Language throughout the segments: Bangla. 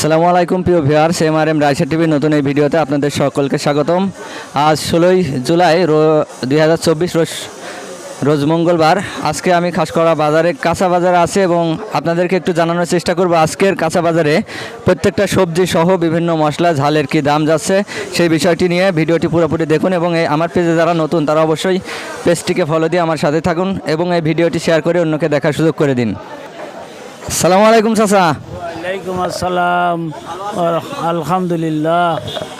আসসালামু আলাইকুম প্রিয় viewers M R M Raisa টিভির নতুন এই ভিডিওতে আপনাদের সকলকে স্বাগতম। আজ ষোলোই জুলাই রো, দুই হাজার চব্বিশ রোজ রোজ মঙ্গলবার। আজকে আমি খাসকরা বাজারে কাঁচা বাজারে আছে এবং আপনাদেরকে একটু জানানোর চেষ্টা করব আজকের কাঁচা বাজারে প্রত্যেকটা সবজি সহ বিভিন্ন মশলা, ঝালের কি দাম যাচ্ছে সেই বিষয়টি নিয়ে ভিডিওটি পুরোপুরি দেখুন এবং এই আমার পেজে যারা নতুন, তারা অবশ্যই পেজটিকে ফলো দিয়ে আমার সাথে থাকুন এবং এই ভিডিওটি শেয়ার করে অন্যকে দেখার সুযোগ করে দিন। আসসালামু আলাইকুম চাচা। ওয়ালাইকুম আসসালাম। আলহামদুলিল্লাহ।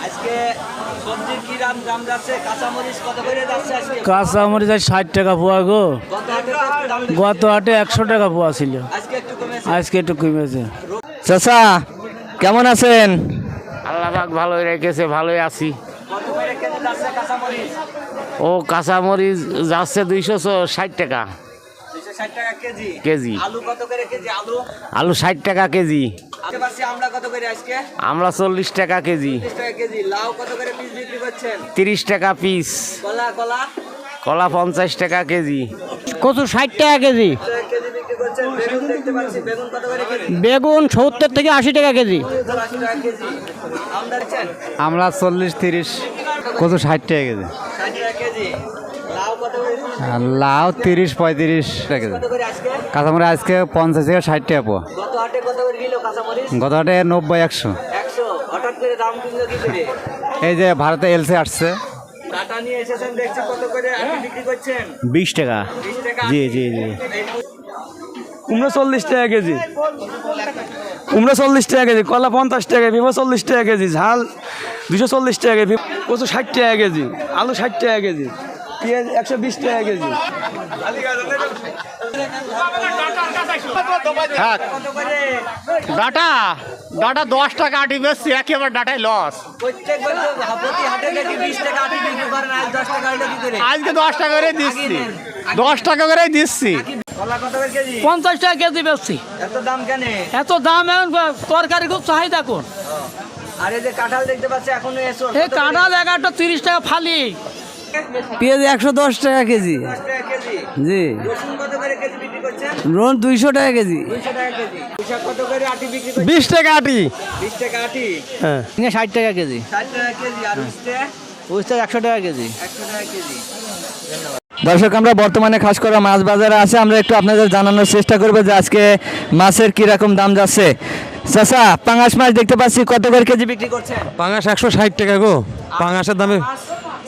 আজকে সবজির কি দাম? দাম যাচ্ছে? কাঁচামরিচ কত করে যাচ্ছে আজকে? কাঁচা মরিচ ষাট টাকা পোয়া গো। গত হাটে একশো টাকা পোয়া ছিল। আজকে একটু কমেছে? আজকে একটু কমেছে। চাচা কেমন আছেন? আল্লাহ পাক ভালোই রেখেছে ভালোই আছি। কত করে কেজি যাচ্ছে কাঁচামরিচ? ও কাঁচা মরিচ যাচ্ছে দুইশো ষাট টাকা। কেজি কেজি আলু কত করে কেজি আলু আলু ষাট টাকা কেজি আজকে আমরা চল্লিশ টাকা কেজি তিরিশ টাকা কেজি লাউ কত করে পিস বিক্রি করছেন তিরিশ টাকা পিস কলা কলা কলা পঞ্চাশ টাকা কেজি কচু ষাট টাকা কেজি কত কেজি বিক্রি করছেন বেগুন সত্তর থেকে আশি টাকা কেজি আমরা চল্লিশ তিরিশ কত ষাট টাকা কেজি ষাট টাকা কেজি লাউ কত করে আর লাউ তিরিশ পঁয়ত্রিশ। টাকা কেজি আজকে? কাঁচামরিচ আজকে পঞ্চাশ থেকে ষাট টাকা পোয়া গত হাটে নব্বই একশো। এই যে ভারতে এলসি আসছে। টাটা নিয়ে এসেছেন দেখছি কত করে আপনি বিক্রি করছেন। বিশ টাকা। বিশ টাকা জি জি জি। কুমড়ো চল্লিশ টাকা কেজি। কুমড়ো চল্লিশ টাকা কেজি কলা পঞ্চাশ টাকা ভিভো চল্লিশ টাকা কেজি ঝাল দুশো চল্লিশ টাকা কেজি কচু ষাট টাকা কেজি আলু ষাট টাকা কেজি। পেঁয়াজ একশো বিশ টাকা কেজি। ডাটা ডাটা দশ টাকা আটি বেশি একেবারে ডাটাই লস বিশ আজকে দশ টাকা করে দিচ্ছি। দশ টাকা করে দিচ্ছি। পঞ্চাশ টাকা কেজি বেচছি এত দাম কেন এত দাম এখন তরকারি খুব চাহিদা কোন আর এই যে কাঁঠাল দেখতে পাচ্ছি এখনও এসো। এই কাঁঠাল এগারোটা তিরিশ টাকা ফালি। পেঁয়াজ একশো দশ টাকা কেজি। দশ টাকা কেজি। জি। রসুন কত করে কেজি বিক্রি করছেন? রোন দুইশো টাকা কেজি। দুইশো টাকা কেজি। পোশাক কত করে আটি বিক্রি করছেন? বিশ টাকা আটি। টাকা ষাট টাকা কেজি। একশো টাকা কেজি। দর্শক আমরা বর্তমানে খাস করা মাছ বাজারে আছে। আমরা একটু আপনাদের জানানোর চেষ্টা করব যে আজকে মাছের কীরকম দাম যাচ্ছে। চাচা পাঙাশ মাছ দেখতে পাচ্ছি। কত করে কেজি বিক্রি করছেন? পাঙাশ একশো ষাট টাকা গো। পাঙাশের দামে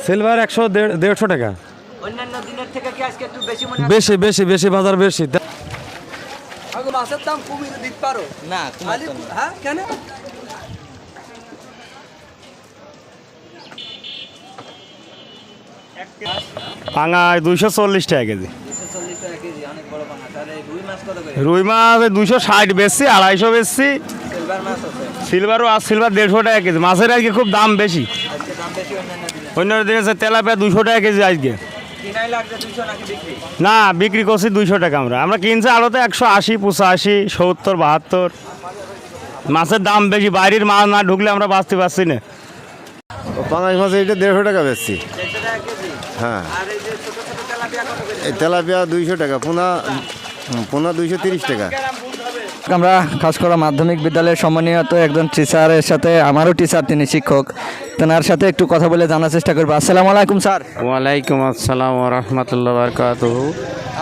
সিলভার একশো দেড়শো টাকা। অন্যান্য দিনের থেকে কি আজকে একটু বেশি মনে বেশি বেশি বেশি বাজার বেশি। হয় মাছের দাম কমিয়ে দিতে পারো। না হ্যাঁ কেন? দুইশো চল্লিশ টাকা কেজি। রুই মাছ দুইশো ষাট বেশি আড়াইশো বেশি। সিলভার মাছ আছে। সিলভারও আর সিলভার দেড়শো টাকা কেজি। মাছের আজকে খুব দাম বেশি। অন্যান্য দিনে আছে তেলাপিয়া দুশো টাকা কেজি আজকে। না বিক্রি করছি দুইশো টাকা আমরা। আমরা কিনছি আলোতে একশো আশি পঁচাশি সত্তর বাহাত্তর। মাছের দাম বেশি বাইরের মাছ না ঢুকলে আমরা বাঁচতে পারছি না। পাঙাশ মাছ এটা দেড়শো টাকা বেচছি। হ্যাঁ। এই যে ছোট ছোট তেলাপিয়া কত তেলাপিয়া দুইশো টাকা পোনা পোনা দুইশো তিরিশ টাকা। আমরা খাস করা মাধ্যমিক বিদ্যালয়ের সম্মানীয়ত একজন টিচারের সাথে, আমারও টিচার তিনি শিক্ষক। তেনার সাথে একটু কথা বলে জানার চেষ্টা করব। আসসালামু আলাইকুম, স্যার। ওয়ালাইকুম আসসালাম রহমতুল্লাহ বরকাত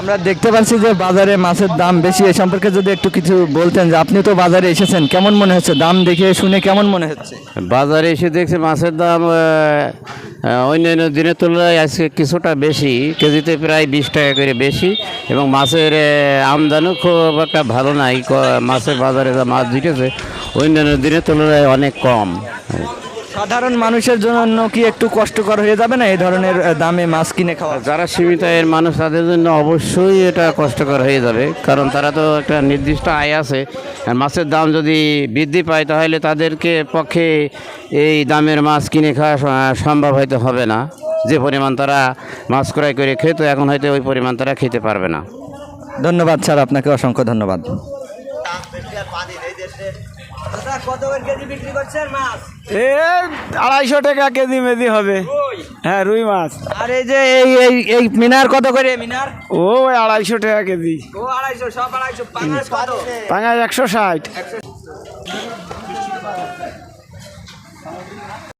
আমরা দেখতে পাচ্ছি যে বাজারে মাছের দাম বেশি। এই সম্পর্কে যদি একটু কিছু বলতেন যে আপনি তো বাজারে এসেছেন, কেমন মনে হচ্ছে? দাম দেখে শুনে কেমন মনে হচ্ছে? বাজারে এসে দেখছি মাছের দাম অন্যান্য দিনের তুলনায় আজকে কিছুটা বেশি। কেজিতে প্রায় বিশ টাকা করে বেশি এবং মাছের আমদানিও খুব একটা ভালো নাই। মাছের বাজারে যা মাছ দিতেছে অন্যান্য দিনের তুলনায় অনেক কম। সাধারণ মানুষের জন্য কি একটু কষ্টকর হয়ে যাবে না? এই ধরনের দামে মাছ কিনে খাওয়া? যারা সীমিত আয়ের মানুষ তাদের জন্য অবশ্যই এটা কষ্টকর হয়ে যাবে। কারণ তারা তো একটা নির্দিষ্ট আয় আছে। আর মাছের দাম যদি বৃদ্ধি পায় তাহলে তাদেরকে পক্ষে এই দামের মাছ কিনে খাওয়া সম্ভব হয়তো হবে না। যে পরিমাণ তারা মাছ ক্রয় করে খেত এখন হয়তো ওই পরিমাণ তারা খেতে পারবে না। ধন্যবাদ স্যার। আপনাকে অসংখ্য ধন্যবাদ। আড়াইশো টাকা কেজি মেজি হবে। হ্যাঁ রুই মাছ। আর এই যে এই এই এই মিনার কত করে মিনার? ও আড়াইশো টাকা কেজি। ও আড়াইশো সব আড়াইশো। পাঙাশ একশো ষাট।